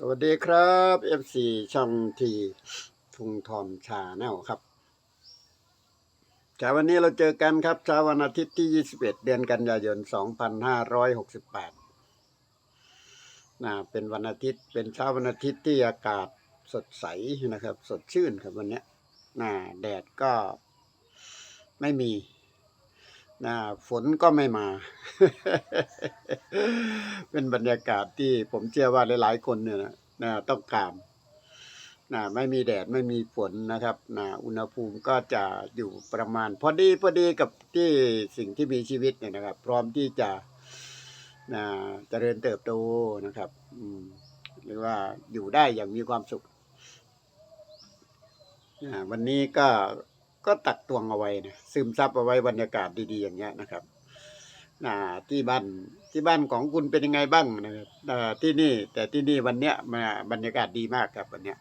สวัสดีครับ FC ช่องทีทุงทอมชาแนลครับเช้าวันนี้เราเจอกันครับเช้าวันอาทิตย์ที่ 21 เดือนกันยายน 2568นะเป็นวันอาทิตย์เป็นเช้าวันอาทิตย์ที่อากาศสดใสนะครับ สดชื่นครับวันนี้นะแดดก็ไม่มี นะฝนก็ไม่มา เป็นบรรยากาศที่ผมเชื่อว่าหลาย ๆ คนเนี่ยนะต้องการนะไม่มีแดดไม่มีฝนนะครับนะอุณหภูมิก็จะอยู่ประมาณ พอดีพอดีกับที่สิ่งที่มีชีวิตเนี่ยนะครับ พร้อมที่จะนะเจริญเติบโตนะครับ อืมหรือว่าอยู่ได้อย่างมีความสุขวันนี้ก็ ก็ตักตวงเอาไว้นะซึมซับเอาไว้บรรยากาศดีๆอย่างเงี้ยนะครับอ่าที่บ้านที่บ้านของคุณเป็นยังไงบ้างนะครับอ่าที่นี่ แต่ที่นี่วันเนี้ยมาบรรยากาศดีมากครับวันเนี้ย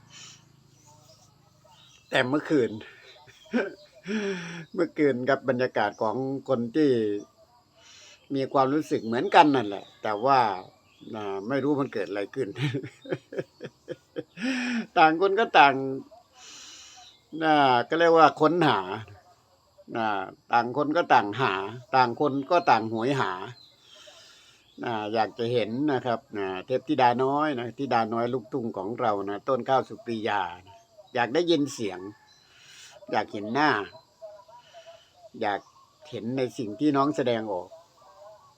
แต่เมื่อคืน เมื่อคืนครับบรรยากาศของคนที่มีความรู้สึกเหมือนกันนั่นแหละ แต่ว่าอ่าไม่รู้มันเกิดอะไรขึ้น ต่างคนก็ต่าง น่าก็เรียกว่าค้นหานะต่างคนก็ต่างหา ต่างคนก็ต่างหวยหานะอยากจะเห็นนะครับนะเทพธิดาน้อยนะธิดาน้อยลูกทุ่งของเรานะต้นข้าวสุปรียา อยากได้ยินเสียง อยากเห็นหน้า อยากเห็นในสิ่งที่น้องแสดงออก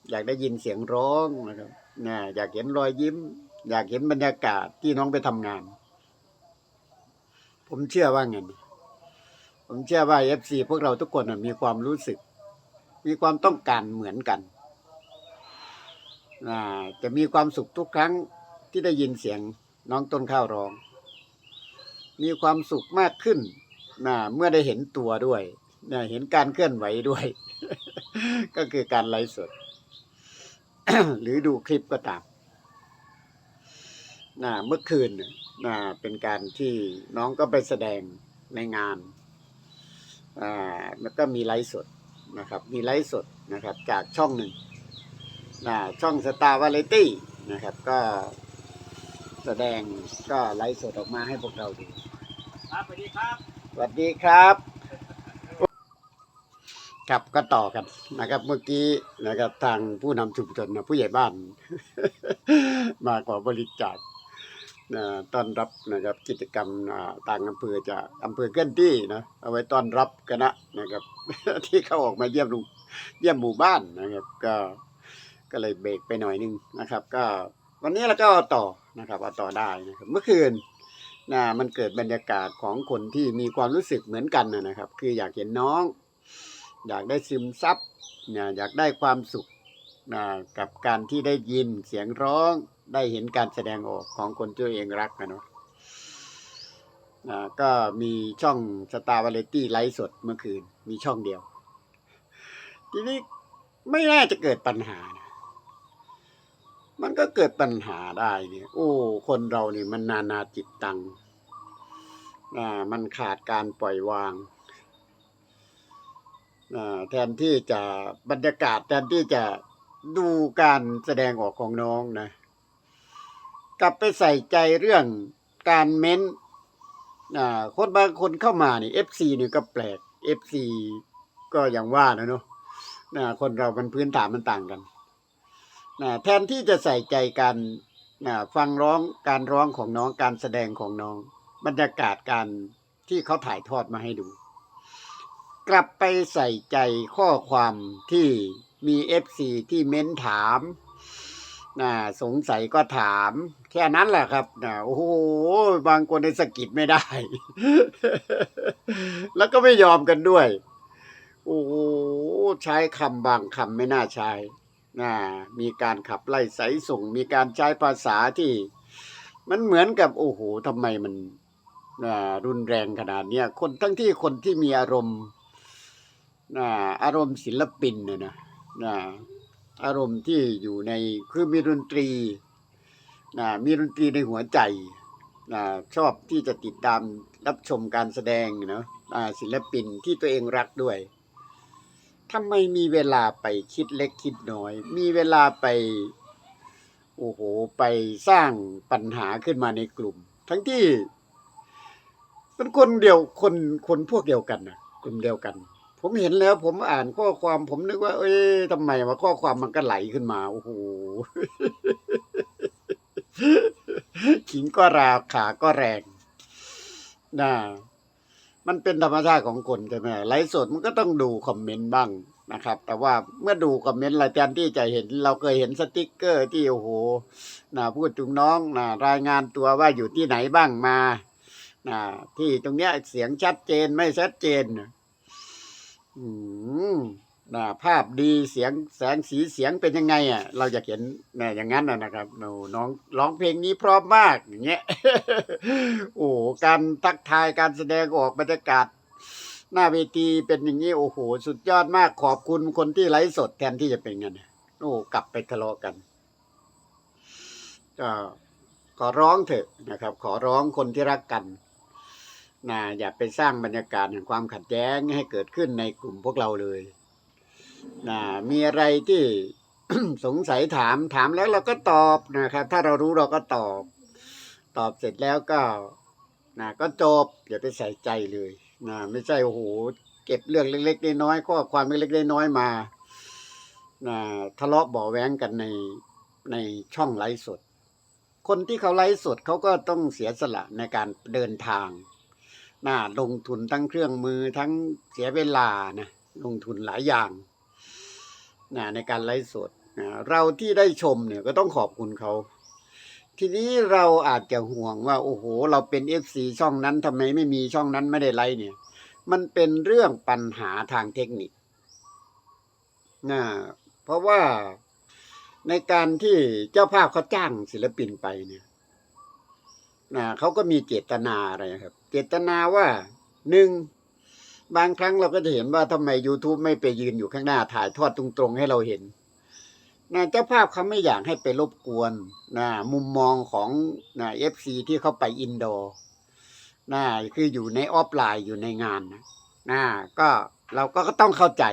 อยากได้ยินเสียงร้องนะครับนะอยากเห็นรอยยิ้ม อยากเห็นบรรยากาศที่น้องไปทำงาน ผมเชื่อว่าไงน ผมเชื่อว่าเอฟซีพวกเราทุกคนนะมีความรู้สึก มีความต้องการเหมือนกันอ่าจะมีความสุขทุกครั้งที่ได้ยินเสียงน้องต้นข้าวร้อง มีความสุขมากขึ้นนะเมื่อได้เห็นตัวด้วยนะเห็นการเคลื่อนไหวด้วย ก็คือการไลฟ์สด หรือดูคลิปก็ตามนะเมื่อคืนน่ะนะเป็นการที่น้องก็ไปแสดงในงาน อ่าแล้วก็มีไลฟ์สดนะครับ มีไลฟ์สดนะครับ จากช่องหนึ่งนะช่องสตาร์วาเลตี้นะครับ ก็แสดงก็ไลฟ์สดออกมาให้พวกเราดูครับสวัสดีครับสวัสดีครับครับก็ต่อกันนะครับ เมื่อกี้นะครับทางผู้นำชุมชนนะผู้ใหญ่บ้าน มาขอบริจาคนะ ต้อนรับนะครับกิจกรรมต่างอำเภอจะอำเภอเคลื่อนที่นะเอาไว้ต้อนรับคณะนะครับ ที่เขาออกมาเยี่ยมลุงเยี่ยมหมู่บ้านนะครับ ก็ก็เลยเบรกไปหน่อยนึงนะครับ ก็วันนี้เราก็เอาต่อนะครับเอาต่อได้นะครับเมื่อคืนนะมันเกิดบรรยากาศของคนที่มีความรู้สึกเหมือนกันนะนะครับ คืออยากเห็นน้อง อยากได้ซึมซับนะอยากได้ความสุขนะกับการที่ได้ยินเสียงร้อง ได้เห็นการแสดงออกของคนที่ตัวเองรักนะเนาะก็มีช่องสตาร์วาเลตี้ไลฟ์สดเมื่อคืน มีช่องเดียว ทีนี้ไม่น่าจะเกิดปัญหานะมันก็เกิดปัญหาได้เนี่ย โอ้ คนเราเนี่ยมันนานาจิตตังอ่ามันขาดการปล่อยวางอ่าแทนที่จะบรรยากาศแทนที่จะดูการแสดงออกของน้องนะ กลับไปใส่ใจเรื่องการเม้นอ่าคนบางคนเข้ามานี่ FC นี่ก็แปลก FC ก็อย่างว่านะเนาะคนเรามันพื้นฐานมันต่างกันแทนที่จะใส่ใจการนฟังร้องการร้องของน้องการแสดงของน้อง บรรยากาศการที่เขาถ่ายทอดมาให้ดู กลับไปใส่ใจข้อความที่มีเอฟซีที่เม้นถาม นะสงสัยก็ถาม แค่นั้นแหละครับนะโอ้โหบางคนในสกิดไม่ได้ แล้วก็ไม่ยอมกันด้วย โอ้โหใช้คำบางคำไม่น่าใช้นะมีการขับไล่สายส่ง มีการใช้ภาษาที่ มันเหมือนกับ โอ้โหทำไมมันอ่ารุนแรงขนาดเนี้ยคนทั้งที่คนที่มีอารมณ์นะอารมณ์ศิลปินเนี่ยนะนะ อารมณ์ที่อยู่ในคือมีดนตรีนะมีดนตรีในหัวใจนะชอบที่จะติดตามรับชมการแสดงเนาะศิลปินที่ตัวเองรักด้วยทำไมมีเวลาไปคิดเล็กคิดน้อย มีเวลาไปโอ้โหไปสร้างปัญหาขึ้นมาในกลุ่ม ทั้งที่เป็นคนเดียวคนคนพวกเดียวกันนะกลุ่มเดียวกัน ผมเห็นแล้ว ผมอ่านข้อความ ผมนึกว่า เอ้ยทำไมว่าข้อความมันก็ไหลขึ้นมาโอ้โหขิงก็ราขาก็แรงนะมันเป็นธรรมชาติของคนใช่ไหมไลฟ์สดมันก็ต้องดูคอมเมนต์บ้างนะครับ แต่ว่าเมื่อดูคอมเมนต์รายการที่จะเห็น เราเคยเห็นสติกเกอร์ที่โอ้โหนะพูดถึงน้องนะรายงานตัวว่าอยู่ที่ไหนบ้างมานะที่ตรงเนี้ยเสียงชัดเจนไม่ชัดเจนนะ อืมนะภาพดีเสียงแสงสีเสียงเป็นยังไงอะ เราอยากเห็นนะอย่างนั้นนะนะครับโนน้องร้องเพลงนี้เพร้อมมากอย่างเงี้ย โอ้โหการทักทายการแสดงออกบรรยากาศ หน้าเวทีเป็นอย่างนี้ โอ้โห สุดยอดมากขอบคุณคนที่ไลฟ์สดแทนที่จะเป็นเงินโอ้กลับไปทะเลาะกันก็ขอร้องเถอะนะครับ ขอร้องคนที่รักกัน นะอย่าไปสร้างบรรยากาศแห่งความขัดแย้งให้เกิดขึ้นในกลุ่มพวกเราเลยนะมีอะไรที่สงสัยถามถามแล้วเราก็ตอบนะครับ ถ้าเรารู้เราก็ตอบ ตอบเสร็จแล้วก็นะก็จบอย่าไปใส่ใจเลยนะไม่ใช่โอ้โหเก็บเรื่องเล็กๆน้อยๆข้อความเล็กๆน้อยๆมานะทะเลาะบาะแว้งกันในในช่องไลฟ์สด คนที่เขาไลฟ์สดเขาก็ต้องเสียสละในการเดินทาง น่ะลงทุนทั้งเครื่องมือทั้งเสียเวลานะลงทุนหลายอย่างนะในการไลฟ์สดนะเราที่ได้ชมเนี่ยก็ต้องขอบคุณเขา ทีนี้เราอาจจะห่วงว่า โอ้โห เราเป็นเอฟซีช่องนั้นทำไมไม่มีช่องนั้นไม่ได้ไลค์เนี่ย มันเป็นเรื่องปัญหาทางเทคนิคนะเพราะว่าในการที่เจ้าภาพเขาจ้างศิลปินไปเนี่ยนะเขาก็มีเจตนาอะไรครับเจตนาว่าหนึ่งบางครั้งเราก็จะเห็นว่าทำไม YouTube ไม่ไปยืนอยู่ข้างหน้าถ่ายทอดตรงๆให้เราเห็นนะเจ้าภาพเขาไม่อยากให้ไปรบกวนนะมุมมองของนะเอฟซีที่เขาไปอินโดนะคืออยู่ในออฟไลน์อยู่ในงานนะนะก็เราก็ต้องเข้าใจ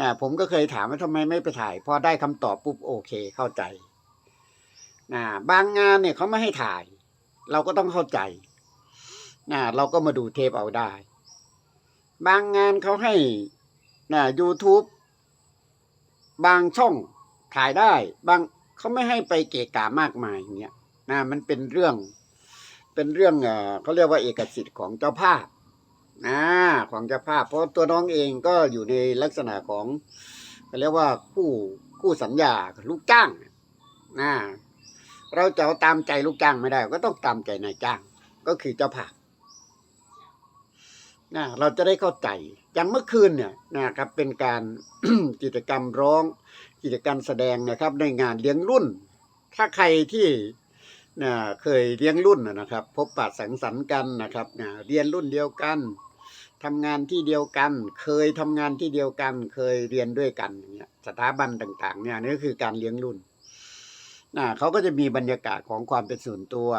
นะผมก็เคยถามว่าทำไมไม่ไปถ่าย พอได้คำตอบปุ๊บโอเคเข้าใจนะบางงานเนี่ยเขาไม่ให้ถ่าย เราก็ต้องเข้าใจ นะเราก็มาดูเทปเอาได้ บางงานเขาให้นะ YouTube บางช่องถ่ายได้ บางเขาไม่ให้ไปเกะกะมากมายอย่างเงี้ยนะมันเป็นเรื่อง เป็นเรื่องเออเขาเรียกว่าเอกสิทธิ์ของเจ้าภาพนะของเจ้าภาพ เพราะตัวน้องเองก็อยู่ในลักษณะของเขาเรียกว่าคู่คู่สัญญาลูกจ้างนะเราจะเอาตามใจลูกจ้างไม่ได้ ก็ต้องตามใจนายจ้าง ก็คือเจ้าภาพ นะเราจะได้เข้าใจอย่างเมื่อคืนเนี่ยนะครับเป็นการกิจกรรมร้องกิจกรรมแสดงนะครับในงานเลี้ยงรุ่น ถ้าใครที่นะเคยเลี้ยงรุ่นนะครับ พบปะสังสรรค์กันนะครับนะเรียนรุ่นเดียวกันทำงานที่เดียวกัน เคยทำงานที่เดียวกัน เคยเรียนด้วยกันอย่างเงี้ยสถาบันต่าง ๆ เนี่ยนี่ก็คือการเลี้ยงรุ่นนะเขาก็จะมีบรรยากาศของความเป็นส่วนตัว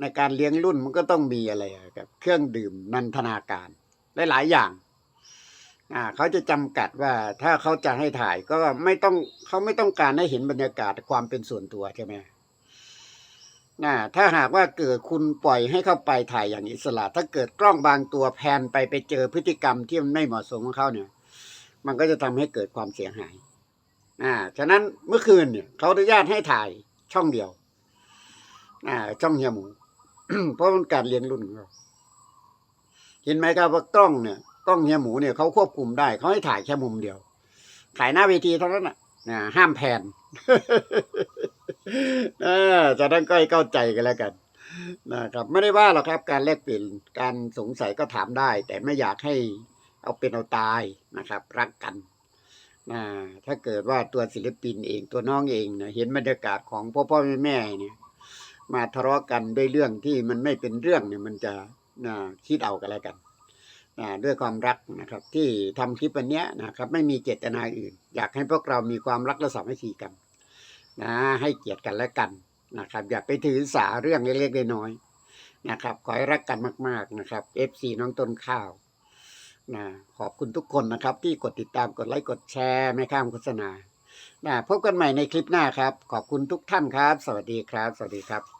ในการเลี้ยงรุ่นมันก็ต้องมีอะไรครับเครื่องดื่มนันทนาการหลายๆอย่างอ่าเขาจะจำกัดว่าถ้าเขาจะให้ถ่ายก็ไม่ต้องเขาไม่ต้องการให้เห็นบรรยากาศความเป็นส่วนตัวใช่ไหมนะถ้าหากว่าเกิดคุณปล่อยให้เข้าไปถ่ายอย่างอิสระ ถ้าเกิดกล้องบางตัวแพนไปไปเจอพฤติกรรมที่มันไม่เหมาะสมของเขาเนี่ย มันก็จะทำให้เกิดความเสียหายอ่าฉะนั้นเมื่อคืนเนี่ยเขาอนุญาตให้ถ่ายช่องเดียวอ่าช่องเฮียหมู เพราะมันการเลี้ยงรุ่นของเขาเห็นไหมครับว่ากล้องเนี่ยกล้องเฮียหมูเนี่ยเขาควบคุมได้เขาให้ถ่ายแค่มุมเดียว ถ่ายหน้าเวทีเท่านั้นน่ะนะห้ามแพนจะได้ก็ให้เข้าใจกันแล้วกันนะครับไม่ได้ว่าหรอกครับ การแลกเปลี่ยนการสงสัยก็ถามได้ แต่ไม่อยากให้เอาเป็นเอาตายนะครับ รักกันนะถ้าเกิดว่าตัวศิลปินเองตัวน้องเองนะเห็นบรรยากาศของพ่อพ่อแม่แม่เนี่ย มาทะเลาะกันด้วยเรื่องที่มันไม่เป็นเรื่องเนี่ยมันจะนะคิดเอากันแล้วกันอ่าด้วยความรักนะครับ ที่ทำคลิปวันเนี้ยนะครับ ไม่มีเจตนาอื่น อยากให้พวกเรามีความรักและสามัคคีกันนะให้เกียรติกันและกันนะครับ อย่าไปถือสาเรื่องเล็กๆน้อยๆนะครับ ขอให้รักกันมากๆนะครับ FC น้องต้นข้าวนะขอบคุณทุกคนนะครับ ที่กดติดตามกดไลค์กดแชร์ไม่ข้ามโฆษณานะพบกันใหม่ในคลิปหน้าครับ ขอบคุณทุกท่านครับ สวัสดีครับ สวัสดีครับ